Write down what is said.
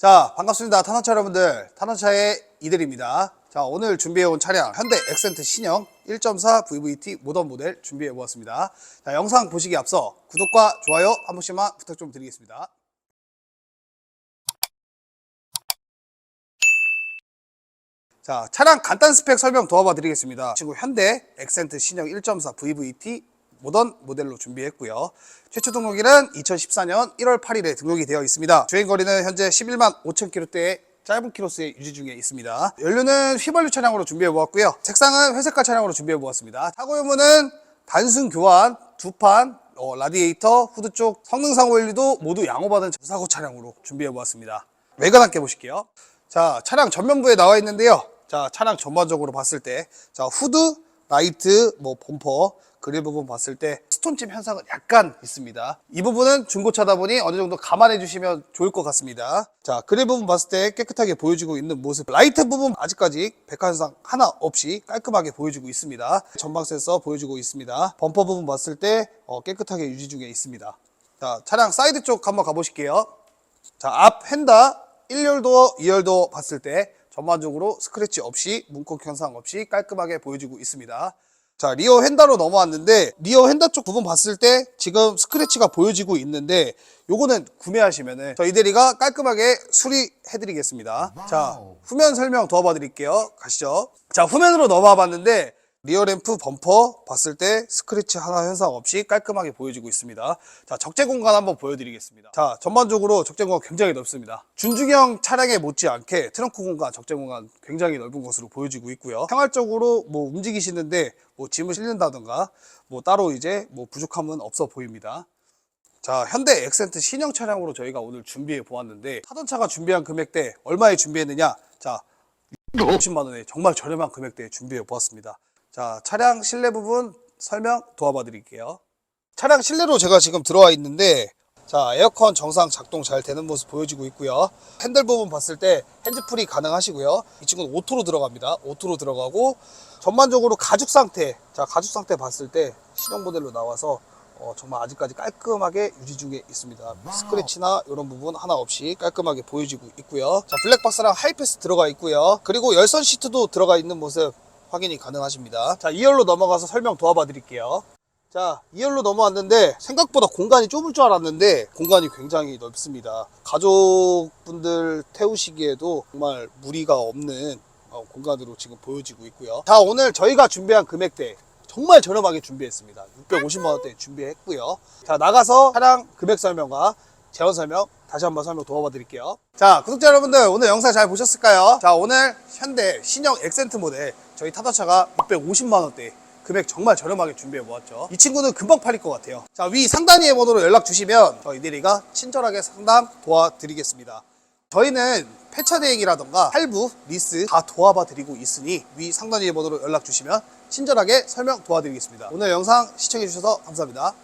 자, 반갑습니다. 타노차 여러분들. 타노차의 이들입니다. 자, 오늘 준비해온 차량 현대 엑센트 신형 1.4 VVT 모던 모델 준비해 보았습니다. 자, 영상 보시기 앞서 구독과 좋아요 한 번씩만 부탁 좀 드리겠습니다. 자, 차량 간단 스펙 설명 도와봐 드리겠습니다. 친구 현대 엑센트 신형 1.4 VVT 모던 모델로 준비했고요. 최초 등록일은 2014년 1월 8일에 등록이 되어 있습니다. 주행 거리는 현재 11만 5천 킬로대의 짧은 키로수에 유지 중에 있습니다. 연료는 휘발유 차량으로 준비해 보았고요. 색상은 회색깔 차량으로 준비해 보았습니다. 타고 유무는 단순 교환, 두판, 어, 라디에이터, 후드 쪽 성능상 오일도 모두 양호받은 저사고 차량으로 준비해 보았습니다. 외관 함께 보실게요. 자, 차량 전면부에 나와 있는데요. 자, 차량 전반적으로 봤을 때, 자, 후드, 라이트, 뭐, 범퍼, 그릴 부분 봤을 때 스톤칩 현상은 약간 있습니다. 이 부분은 중고차다 보니 어느 정도 감안해 주시면 좋을 것 같습니다. 자, 그릴 부분 봤을 때 깨끗하게 보여지고 있는 모습. 라이트 부분 아직까지 백화 현상 하나 없이 깔끔하게 보여지고 있습니다. 전방 센서 보여주고 있습니다. 범퍼 부분 봤을 때 어, 깨끗하게 유지 중에 있습니다. 자, 차량 사이드 쪽 한번 가보실게요. 자, 앞 휀다 1열도, 2열도 봤을 때 전반적으로 스크래치 없이 문콕 현상 없이 깔끔하게 보여지고 있습니다. 자, 리어 휀다로 넘어왔는데 리어 휀다 쪽 부분 봤을 때 지금 스크래치가 보여지고 있는데 요거는 구매하시면은 저희 대리가 깔끔하게 수리해 드리겠습니다. 자, 후면 설명 도와봐 드릴게요. 가시죠. 자, 후면으로 넘어와 봤는데 리어 램프 범퍼 봤을 때 스크래치 하나 현상 없이 깔끔하게 보여지고 있습니다. 자, 적재 공간 한번 보여드리겠습니다. 자, 전반적으로 적재 공간 굉장히 넓습니다. 준중형 차량에 못지않게 트렁크 공간, 적재 공간 굉장히 넓은 것으로 보여지고 있고요. 생활적으로 뭐 움직이시는데 뭐 짐을 실린다던가 뭐 따로 이제 뭐 부족함은 없어 보입니다. 자, 현대 엑센트 신형 차량으로 저희가 오늘 준비해 보았는데 타던 차가 준비한 금액대 얼마에 준비했느냐? 자, 50만 원에 정말 저렴한 금액대에 준비해 보았습니다. 자, 차량 실내 부분 설명 도와봐 드릴게요. 차량 실내로 제가 지금 들어와 있는데 자, 에어컨 정상 작동 잘 되는 모습 보여지고 있고요. 핸들 부분 봤을 때 핸즈프리 가능하시고요. 이 친구는 오토로 들어갑니다. 오토로 들어가고 전반적으로 가죽 상태, 자, 가죽 상태 봤을 때 신형 모델로 나와서 어, 정말 아직까지 깔끔하게 유지 중에 있습니다. 스크래치나 이런 부분 하나 없이 깔끔하게 보여지고 있고요. 자, 블랙박스랑 하이패스 들어가 있고요. 그리고 열선 시트도 들어가 있는 모습 확인이 가능하십니다. 자, 2열로 넘어가서 설명 도와봐 드릴게요. 자, 2열로 넘어왔는데 생각보다 공간이 좁을 줄 알았는데 공간이 굉장히 넓습니다. 가족분들 태우시기에도 정말 무리가 없는 어, 공간으로 지금 보여지고 있고요. 자, 오늘 저희가 준비한 금액대 정말 저렴하게 준비했습니다. 650만 원대 준비했고요. 자, 나가서 차량 금액 설명과 재원 설명 다시 한번 설명 도와봐 드릴게요. 자, 구독자 여러분들 오늘 영상 잘 보셨을까요? 자, 오늘 현대 신형 엑센트 모델 저희 타다차가 650만 원대 금액 정말 저렴하게 준비해 보았죠. 이 친구는 금방 팔릴 것 같아요. 자, 위 상단위의 번호로 연락 주시면 저희 대리가 친절하게 상담 도와드리겠습니다. 저희는 폐차 대행이라던가 할부, 리스 다 도와봐 드리고 있으니 위 상단위의 번호로 연락 주시면 친절하게 설명 도와드리겠습니다. 오늘 영상 시청해 주셔서 감사합니다.